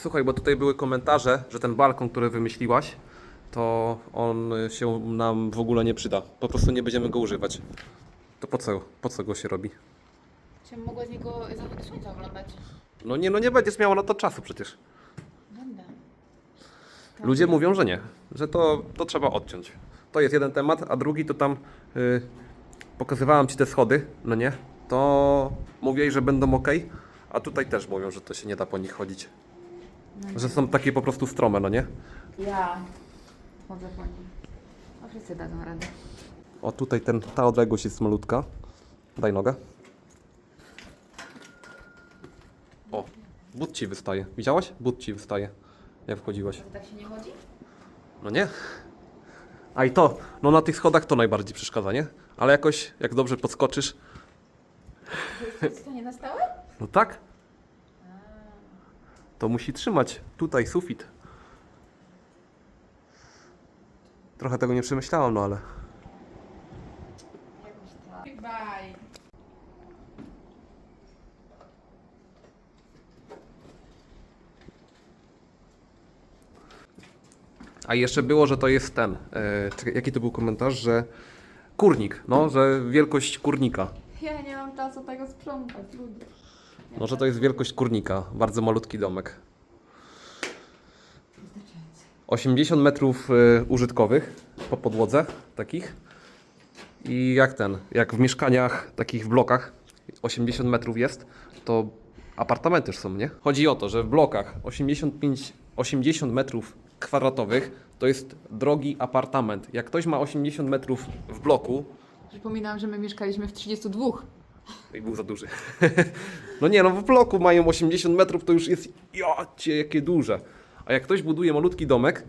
Słuchaj, bo tutaj były komentarze, że ten balkon, który wymyśliłaś, to on się nam w ogóle nie przyda. Po prostu nie będziemy go używać. To po co, po co go się robi? Czy mogła z niego zachody słońca oglądać? No nie, no nie będziesz miała na to czasu przecież. Będę. Ludzie mówią, że nie, że to, to trzeba odciąć. To jest jeden temat, a drugi to tam y, pokazywałam ci te schody, no nie? To mówię, że będą ok, a tutaj też mówią, że to się nie da po nich chodzić. Że są takie po prostu strome, no nie? Ja chodzę po nim. A wszyscy dadzą radę. O tutaj ten, ta odległość jest malutka. Daj nogę. O, but ci wystaje. Widziałaś? But ci wystaje, jak wchodziłaś. To tak się nie chodzi? No nie? A i to, no na tych schodach to najbardziej przeszkadza, nie? Ale jakoś, jak dobrze podskoczysz, To jest to nie na stałe? no tak, to musi trzymać tutaj sufit. Trochę tego nie przemyślałam, no ale... Bye. A jeszcze było, że to jest ten, e, czekaj, jaki to był komentarz, że kurnik, no, że wielkość kurnika. Ja nie mam czasu tego sprzątać, ludzie. No, że to jest wielkość kurnika, bardzo malutki domek. Wystarczająco. 80 metrów y, użytkowych po podłodze takich. I jak ten, jak w mieszkaniach takich w blokach 80 metrów jest, to apartamenty są, nie? Chodzi o to, że w blokach 85, 80 metrów kwadratowych to jest drogi apartament. Jak ktoś ma 80 metrów w bloku, Przypominam, że my mieszkaliśmy w 32. i był za duży. no nie, no w bloku mają 80 metrów, to już jest, jacie, jakie duże. A jak ktoś buduje malutki domek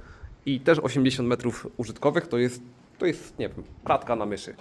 i też 80 metrów użytkowych, to jest, to jest, nie wiem, pratka na myszy.